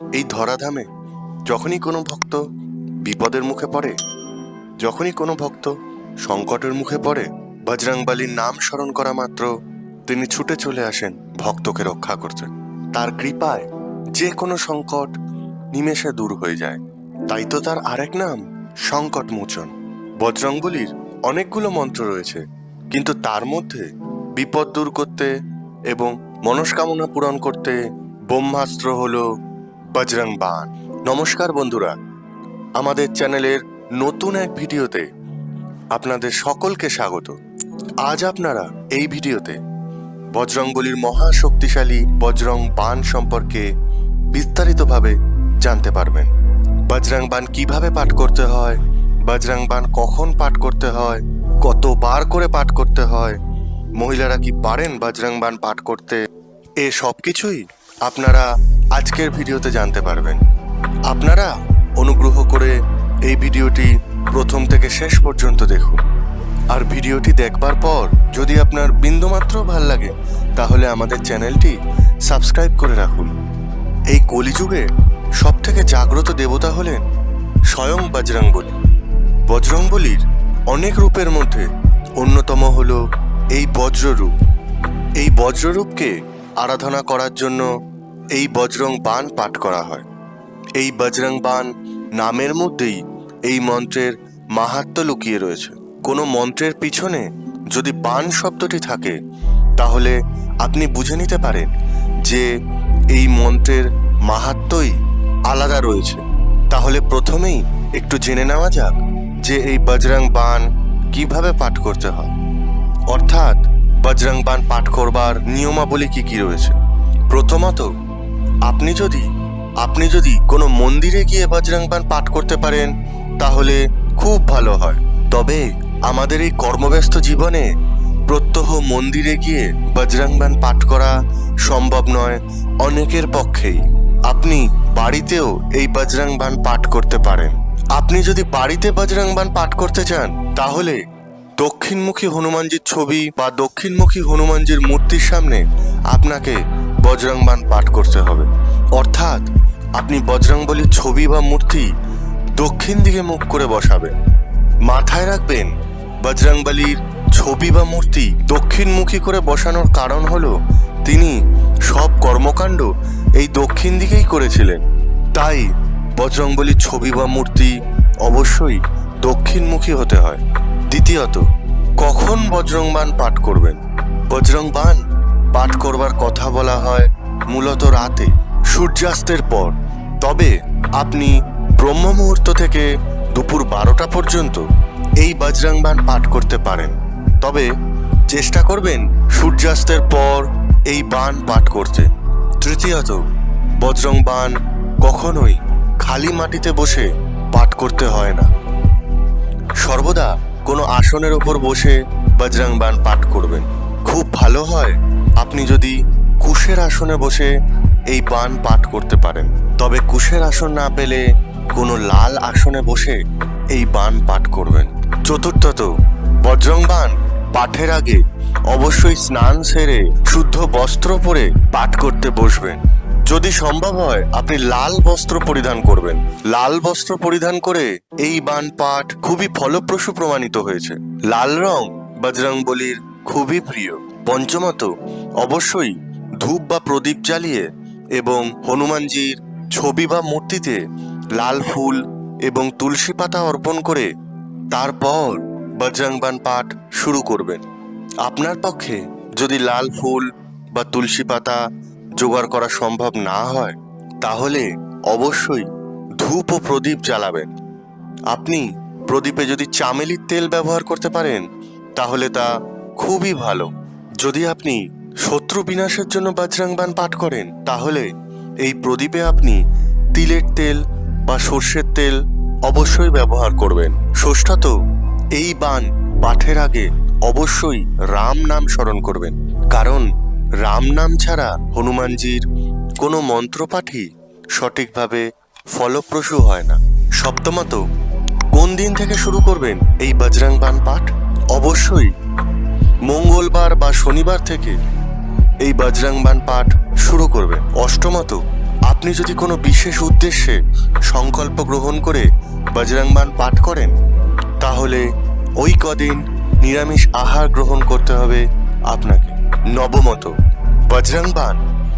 এই ধরাধামে যখনই কোনো ভক্ত বিপদের মুখে পড়ে, যখনই কোনো ভক্ত সংকটের মুখে পড়ে বজরংবলীর নাম স্মরণ করা মাত্র তিনি ছুটে চলে আসেন ভক্তকে রক্ষা করতে। তার কৃপায় যে কোনো সংকট নিমেষে দূর হয়ে যায়। তাই তো তার আরেক নাম সংকট মোচন বজরংবলীর অনেকগুলো মন্ত্র রয়েছে, কিন্তু তার মধ্যে বিপদ দূর করতে এবং মনস্কামনা পূরণ করতে ব্রহ্মাস্ত্র হলো বজরং বান। নমস্কার বন্ধুরা, আমাদের চ্যানেলের নতুন এক ভিডিওতে আপনাদের সকলকে স্বাগত। আজ আপনারা এই ভিডিওতে বজরংবলীর মহা শক্তিশালী বজরং বান সম্পর্কে বিস্তারিতভাবে জানতে পারবেন। বজরং বান কীভাবে পাঠ করতে হয়, বজরং বান কখন পাঠ করতে হয়, কতবার করে পাঠ করতে হয়, মহিলারা কি পারেন বজরং বান পাঠ করতে, এ সব কিছুই আপনারা আজকের ভিডিওতে জানতে পারবেন। আপনারা অনুগ্রহ করে এই ভিডিওটি প্রথম থেকে শেষ পর্যন্ত দেখুন। আর ভিডিওটি দেখবার পর যদি আপনার বিন্দুমাত্র ভালো লাগে, তাহলে আমাদের চ্যানেলটি সাবস্ক্রাইব করে রাখুন। এই কলিযুগে সব থেকে জাগ্রত দেবতা হলেন স্বয়ং বজরংবলী। বজরংবলীর অনেক রূপের মধ্যে অন্যতম হল এই বজ্ররূপ। এই বজ্ররূপকে আরাধনা করার জন্য এই বজরং বান পাঠ করা হয়। এই বজরং বান নামের মধ্যেই এই মন্ত্রের মাহাত্ম্য লুকিয়ে রয়েছে। কোনো মন্ত্রের পিছনে যদি বান শব্দটি থাকে, তাহলে আপনি বুঝে নিতে পারেন যে এই মন্ত্রের মাহাত্মই আলাদা রয়েছে। তাহলে প্রথমেই একটু জেনে নেওয়া যাক যে এই বজরং বান কীভাবে পাঠ করতে হয়। অর্থাৎ বজরং বান পাঠ করবার নিয়মাবলী কি কি রয়েছে? প্রথমত আপনি যদি আপনি যদি কোনো মন্দিরে গিয়ে বজরং বান পাঠ করতে পারেন, তাহলে খুব ভালো হয়। তবে আমাদের এই কর্মব্যস্ত জীবনে প্রত্যহ মন্দিরে গিয়ে বজরংবান পাঠ করা সম্ভব নয় অনেকের পক্ষেই। আপনি বাড়িতেও এই বজরংবান পাঠ করতে পারেন। আপনি যদি বাড়িতে বজরংবান পাঠ করতে চান, তাহলে দক্ষিণমুখী হনুমানজির ছবি বা দক্ষিণমুখী হনুমানজির মূর্তির সামনে আপনাকে বজরংবান পাঠ করতে হবে। অর্থাৎ আপনি বজরংবলীর ছবি বা মূর্তি দক্ষিণ দিকে মুখ করে বসাবেন। মাথায় রাখবেন বজরংবলীর ছবি বা মূর্তি দক্ষিণমুখী করে বসানোর কারণ হলো তিনি সব কর্মকাণ্ড এই দক্ষিণ দিকেই করেছিলেন। তাই বজরংবলীর ছবি বা মূর্তি অবশ্যই দক্ষিণমুখী হতে হয়। দ্বিতীয়ত, কখন বজরংবান পাঠ করবেন? বজরংবান পাঠ করবার কথা বলা হয় মূলত রাতে, সূর্যাস্তের পর। তবে আপনি ব্রহ্ম মুহূর্ত থেকে দুপুর বারোটা পর্যন্ত এই বজরংবান পাঠ করতে পারেন। তবে চেষ্টা করবেন সূর্যাস্তের পর এই বান পাঠ করতে। তৃতীয়ত বজরং বান কখনোই খালি মাটিতে বসে পাঠ করতে হয় না। সর্বদা কোনো আসনের ওপর বসে বজরং বান পাঠ করবেন। খুব ভালো হয় আপনি যদি কুশের আসনে বসে এই বান পাঠ করতে পারেন, তবে কুশের আসন না পেলে কোনো লাল আসনে বসে এই বান পাঠ করবেন। চতুর্থত বজরং বান, পাঠের আগে অবশ্যই স্নান সেরে শুদ্ধ বস্ত্র পরে পাঠ করতে বসবেন। যদি সম্ভব হয়, আপনি লাল বস্ত্র পরিধান করবেন। লাল বস্ত্র পরিধান করে এই বান পাঠ খুবই ফলপ্রসূ প্রমাণিত হয়েছে। লাল রং বজরংবলীর খুবই প্রিয়। পঞ্চমত, অবশ্যই ধূপ বা প্রদীপ জ্বালিয়ে এবং হনুমানজির ছবি বা মূর্তিতে লাল ফুল এবং তুলসী পাতা অর্পণ করে তারপর বজরংবান পাঠ শুরু করবেন। আপনার পক্ষে যদি লাল ফুল বা তুলসী পাতা জোগাড় করা সম্ভব না হয়, তাহলে অবশ্যই ধূপ ও প্রদীপ জ্বালাবেন। আপনি প্রদীপে যদি চামেলির তেল ব্যবহার করতে পারেন, তাহলে তা খুবই ভালো। যদি আপনি শত্রু বিনাশের জন্য বজরংবান পাঠ করেন, তাহলে এই প্রদীপে আপনি তিলের তেল বা সর্ষের তেল অবশ্যই ব্যবহার করবেন। ষষ্ঠত এই বান পাঠের আগে অবশ্যই রাম নাম স্মরণ করবেন। কারণ রাম নাম ছাড়া হনুমানজির কোনো মন্ত্রপাঠই সঠিকভাবে ফলপ্রসূ হয় না। সপ্তমত, কোন দিন থেকে শুরু করবেন এই বজরং বান পাঠ? অবশ্যই মঙ্গলবার বা শনিবার থেকে এই বজরংবান পাঠ শুরু করবেন অষ্টমত, আপনি যদি কোনো বিশেষ উদ্দেশ্যে সংকল্প গ্রহণ করে বজরংবান পাঠ করেন, তাহলে ওই কদিন নিরামিষ আহার গ্রহণ করতে হবে আপনাকে। নবমত বজরংবান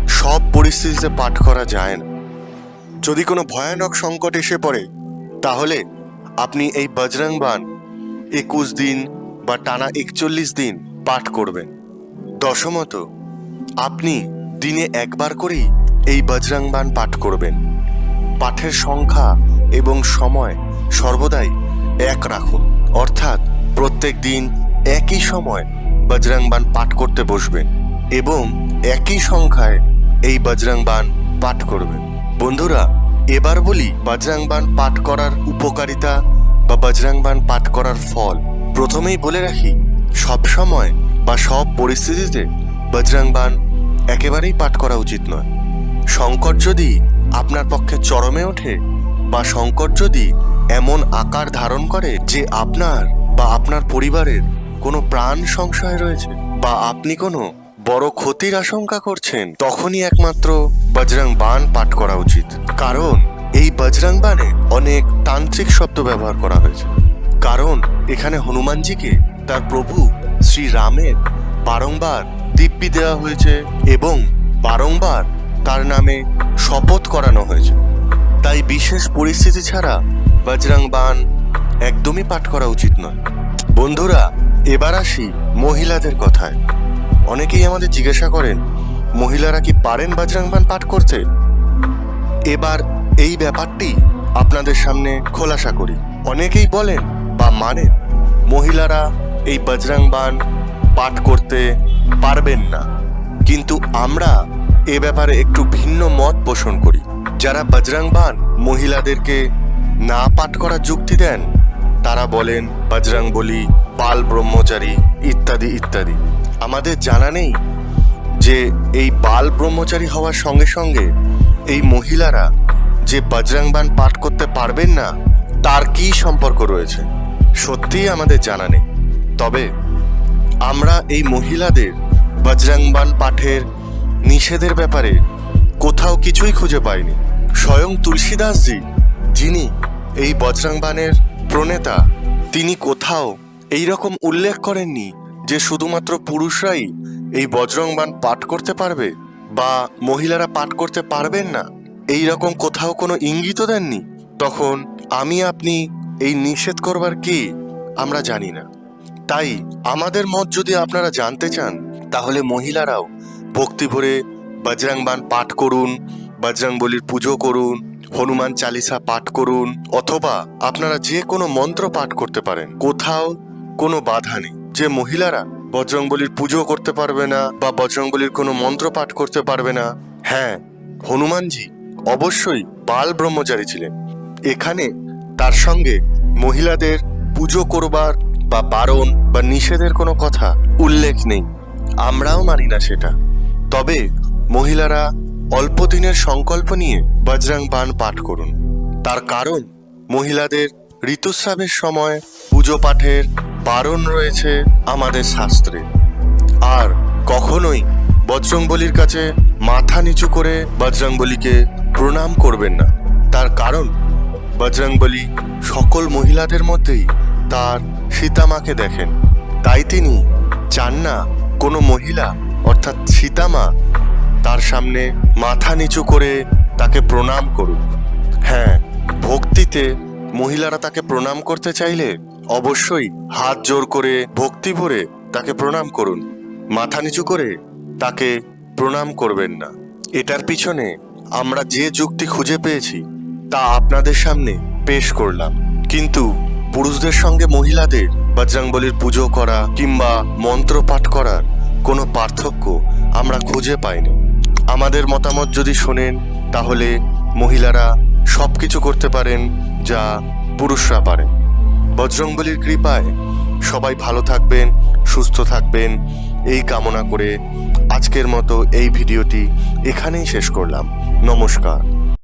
সব পরিস্থিতিতে পাঠ করা যায় না। যদি কোনো ভয়ানক সংকট এসে পড়ে, তাহলে আপনি এই বজরংবান একুশ দিন বা টানা একচল্লিশ দিন পাঠ করবেন। দশমত, আপনি দিনে একবার করেই এই বজরংবান পাঠ করবেন। পাঠের সংখ্যা এবং সময় সর্বদাই এক রাখুন। অর্থাৎ প্রত্যেক দিন একই সময় বজরংবান পাঠ করতে বসবেন এবং একই সংখ্যায় এই বজরংবান পাঠ করবেন। বন্ধুরা, এবার বলি বজরংবান পাঠ করার উপকারিতা বা বজরংবান পাঠ করার ফল। প্রথমেই বলে রাখি সব সময় বা সব পরিস্থিতিতে বজরংবান একেবারেই পাঠ করা উচিত নয়। সংকট যদি আপনার পক্ষে চরমে ওঠে বা সংকট যদি এমন আকার ধারণ করে যে আপনার বা আপনার পরিবারের কোনো প্রাণ সংশয় রয়েছে বা আপনি কোনো বড় ক্ষতির আশঙ্কা করছেন, তখনই একমাত্র বজরং বান পাঠ করা উচিত। কারণ এই বজরং বানে অনেক তান্ত্রিক শব্দ ব্যবহার করা হয়েছে। কারণ এখানে হনুমানজিকে তার প্রভু শ্রী রামের বারংবার দিব্যি দেওয়া হয়েছে এবং বারংবার তার নামে শপথ করানো হয়েছে। তাই বিশেষ পরিস্থিতি ছাড়া বজরং বান একদমই পাঠ করা উচিত নয়। বন্ধুরা, এবার আসি মহিলাদের কথায়। অনেকেই আমাদের জিজ্ঞাসা করেন, মহিলারা কি পারেন বজরং বান পাঠ করতে? এবার এই ব্যাপারটি আপনাদের সামনে খোলাসা করি। অনেকেই বলেন বা মানেন, মহিলারা এই বজরং বান পাঠ করতে পারবেন না। কিন্তু আমরা এ ব্যাপারে একটু ভিন্ন মত পোষণ করি। যারা বজরং বান মহিলাদেরকে না পাঠ করার যুক্তি দেন, তারা বলেন, বজরং বলি পাল ব্রহ্মচারী, ইত্যাদি ইত্যাদি। আমাদের জানা নেই যে এই বাল ব্রহ্মচারী হওয়ার সঙ্গে সঙ্গে এই মহিলারা যে বজরংবান পাঠ করতে পারবেন না, তার কি সম্পর্ক রয়েছে? সত্যিই আমাদের জানা নেই। তবে আমরা এই মহিলাদের বজরংবান পাঠের নিষেধের ব্যাপারে কোথাও কিছুই খুঁজে পাইনি। স্বয়ং তুলসীদাসজি, যিনি এই বজরংবানের প্রণেতা, তিনি কোথাও এই রকম উল্লেখ করেননি যে শুধুমাত্র পুরুষরাই এই বজরংবান পাঠ করতে পারবে বা মহিলারা পাঠ করতে পারবেন না। এই রকম কোথাও কোনো ইঙ্গিতও দেননি। তখন আমি, আপনি এই নিষেধ করবার কি আমরা জানি না। তাই আমাদের মত যদি আপনারা জানতে চান, তাহলে মহিলারাও ভক্তি ভরে বজরংবান পাঠ করুন বজরংবলির পুজো করুন, হনুমান চালিসা পাঠ করুন, অথবা আপনারা যে কোনো মন্ত্র পাঠ করতে পারেন। কোথাও কোনো বাধা নেই। যে মহিলারা বজরংবলির পুজো করতে পারবে না বা বজরংবলির কোনো মন্ত্র পাঠ করতে পারবে না হ্যাঁ হনুমানজি অবশ্যই বাল ব্রহ্মচারী ছিলেন। এখানে তার সঙ্গে মহিলাদের পুজো করবার বা বারণ বা নিষেধের কোনো কথা উল্লেখ নেই। আমরাও মানি না সেটা। তবে মহিলারা অল্প দিনের সংকল্প নিয়ে বজরং বান পাঠ করুন। তার কারণ, মহিলাদের ঋতুস্রাবের সময় পুজো পাঠের বারণ রয়েছে আমাদের শাস্ত্রে। আর কখনোই বজরংবলির কাছে মাথা নিচু করে বজরংবলিকে প্রণাম করবেন না। তার কারণ বজরংবলী সকল মহিলাদের মধ্যেই তার সীতামাকে দেখেন। তাই তিনি চান না কোনো মহিলা, অর্থাৎ সীতামা, তার সামনে মাথা নিচু করে তাকে প্রণাম করুক হ্যাঁ ভক্তিতে মহিলারা তাকে প্রণাম করতে চাইলে অবশ্যই হাত জোর করে ভক্তি ভরে তাকে প্রণাম করুন। মাথা নিচু করে তাকে প্রণাম করবেন না। এটার পিছনে আমরা যে যুক্তি খুঁজে পেয়েছি, তা আপনাদের সামনে পেশ করলাম। কিন্তু পুরুষদের সঙ্গে মহিলাদের বজরংবলির পুজো করা কিংবা মন্ত্র পাঠ করার কোনো পার্থক্য আমরা খুঁজে পাইনি। আমাদের মতামত যদি শোনেন, তাহলে মহিলারা সব কিছু করতে পারেন যা পুরুষরা পারেন। বজরংবলির কৃপায় সবাই ভালো থাকবেন, সুস্থ থাকবেন। এই কামনা করে আজকের মতো এই ভিডিওটি এখানেই শেষ করলাম। নমস্কার।